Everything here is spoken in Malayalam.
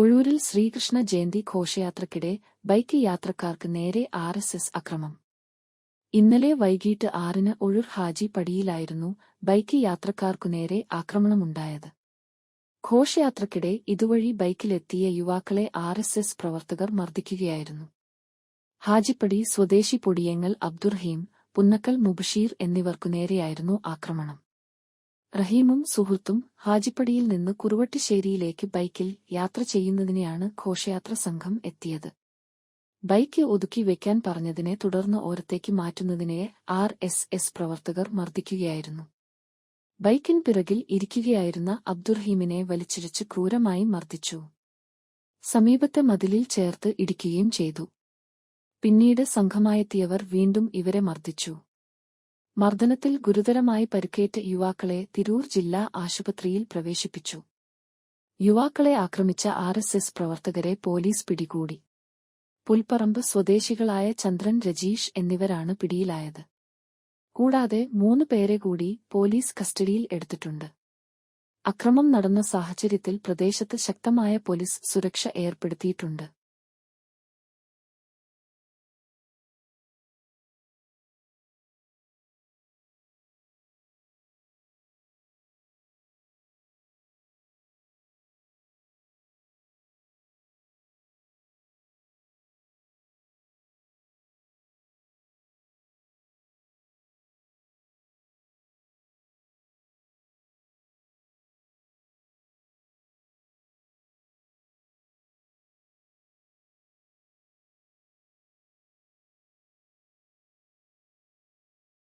ഒഴൂരിൽ ശ്രീകൃഷ്ണ ജയന്തി ഘോഷയാത്രക്കിടെ ബൈക്ക് യാത്രക്കാർക്ക് നേരെ ആർ എസ് എസ് അക്രമം. ഇന്നലെ വൈകിട്ട് ആറിന് ഒഴൂർ ഹാജി പടിയിലായിരുന്നു ബൈക്ക് യാത്രക്കാർക്കു നേരെ ആക്രമണമുണ്ടായത്. ഘോഷയാത്രക്കിടെ ഇതുവഴി ബൈക്കിലെത്തിയ യുവാക്കളെ ആർ എസ് എസ് പ്രവർത്തകർ മർദ്ദിക്കുകയായിരുന്നു. ഹാജിപ്പടി സ്വദേശി പൊടിയങ്ങൽ അബ്ദുർഹീം പുന്നക്കൽ മുബഷീർ എന്നിവർക്കു നേരെയായിരുന്നു ആക്രമണം. റഹീമും സുഹൃത്തും ഹാജിപ്പടിയിൽ നിന്ന് കുറുവട്ടിശ്ശേരിയിലേക്ക് ബൈക്കിൽ യാത്ര ചെയ്യുന്നതിനെയാണ് ഘോഷയാത്ര സംഘം എത്തിയത്. ബൈക്ക് ഒതുക്കി വെക്കാൻ പറഞ്ഞതിനെ തുടർന്ന് ഓരത്തേക്ക് മാറ്റുന്നതിനെ ആർ എസ് എസ് പ്രവർത്തകർ മർദ്ദിക്കുകയായിരുന്നു. ബൈക്കിൻ പിറകിൽ ഇരിക്കുകയായിരുന്ന അബ്ദുറഹീമിനെ വലിച്ചിഴച്ച് ക്രൂരമായി മർദ്ദിച്ചു. സമീപത്തെ മതിലിൽ ചേർത്ത് ഇടിക്കുകയും ചെയ്തു. പിന്നീട് സംഘമായെത്തിയവർ വീണ്ടും ഇവരെ മർദ്ദിച്ചു. മർദ്ദനത്തിൽ ഗുരുതരമായി പരിക്കേറ്റ യുവാക്കളെ തിരൂർ ജില്ലാ ആശുപത്രിയിൽ പ്രവേശിപ്പിച്ചു. യുവാക്കളെ ആക്രമിച്ച ആർ എസ് എസ് പ്രവർത്തകരെ പോലീസ് പിടികൂടി. പുൽപ്പറമ്പ് സ്വദേശികളായ ചന്ദ്രൻ രജീഷ് എന്നിവരാണ് പിടിയിലായത്. കൂടാതെ മൂന്ന് പേരെ കൂടി പോലീസ് കസ്റ്റഡിയിൽ എടുത്തിട്ടുണ്ട്. അക്രമം നടന്ന സാഹചര്യത്തിൽ പ്രദേശത്ത് ശക്തമായ പോലീസ് സുരക്ഷ ഏർപ്പെടുത്തിയിട്ടുണ്ട്.